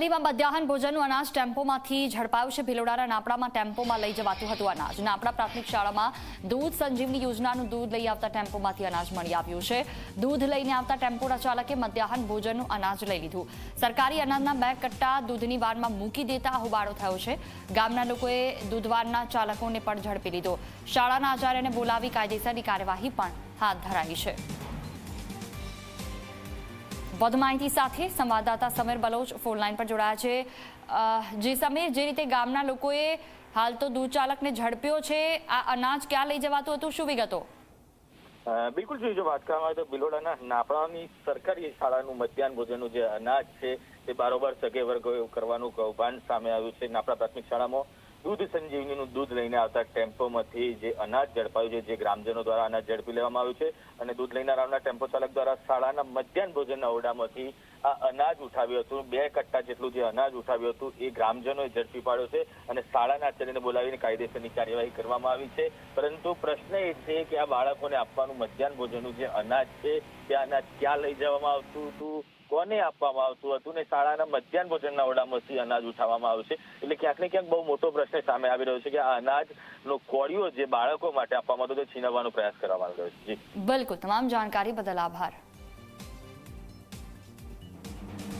અમરેલીમાં મધ્યાહન ભોજનનું અનાજ ટેમ્પોમાંથી ઝડપાયું છે. ભિલોડાના નાપડામાં ટેમ્પોમાં લઈ જવાતું હતું અનાજ. નાપડા પ્રાથમિક શાળામાં દૂધ સંજીવની યોજનાનું દૂધ લઈ આવતા ટેમ્પોમાંથી અનાજ મળી આવ્યું છે. દૂધ લઈને આવતા ટેમ્પોના ચાલકે મધ્યાહન ભોજનનું અનાજ લઈ લીધું. સરકારી અનાજના બે કટ્ટા દૂધની વાનમાં મૂકી દેતા હોબાળો થયો છે. ગામના લોકોએ દૂધવારના ચાલકોને પણ ઝડપી લીધો. શાળાના આચાર્યને બોલાવી કાયદેસરની કાર્યવાહી પણ હાથ ધરાઈ છે. વધુ માહિતી સાથે સંવાદદાતા સમીર બલોચ ફોનલાઈન પર જોડાયા છે. જે સમીર, જે રીતે ગામના લોકોએ હાલ તો દૂધ ચાલકને ઝડપ્યો છે, આ અનાજ ક્યાં લઈ જવાતું હતું, શું વિગતો? બિલકુલ જો વાત કરવામાં આવે તો બિલોડાના નાપડાની સરકારી શાળાનું મધ્યાહન ભોજનનું જે અનાજ છે, તે બારોબાર સગે વર્ગ કરવાનું કૌભાંડ સામે આવ્યું છે. નાપડા પ્રાથમિક શાળામાં દૂધ સંજીવનીનું દૂધ લઈને આવતા ટેમ્પોમાંથી જે અનાજ ઝડપાયું છે, જે ગ્રામજનો દ્વારા અનાજ ઝડપી લેવામાં આવ્યું છે અને દૂધ લઈને આવનાર ટેમ્પો ચાલક દ્વારા શાળાના મધ્યાહન ભોજનના ઓરડામાંથી અનાજ ઉઠાવ્યું હતું. બે કટ્ટા જેટલું જે અનાજ ઉઠાવ્યું હતું, એ ગ્રામજનોએ ઝડપી પાડ્યો છે અને શાળાના આચાર્યને બોલાવીને કાયદેસરની કાર્યવાહી કરવામાં આવી છે. પરંતુ પ્રશ્ન એ છે કે આ બાળકોને આપવાનું મધ્યાહન ભોજનનું જે અનાજ છે તે અનાજ ક્યાં લઈ જવામાં આવતું હતું? કોને આપવામાં આવતું હતું? ને શાળાના મધ્યાહન ભોજનના ઓરડામાંથી અનાજ ઉઠાવવામાં આવશે. એટલે ક્યાંક ને ક્યાંક બહુ મોટો પ્રશ્ન સામે આવી રહ્યો છે કે આ અનાજનો કોળિયો જે બાળકો માટે આપવામાં હતો તે છીનવવાનો પ્રયાસ કરવામાં આવી રહ્યો છે. બિલકુલ. તમામ જાણકારી બદલ આભાર.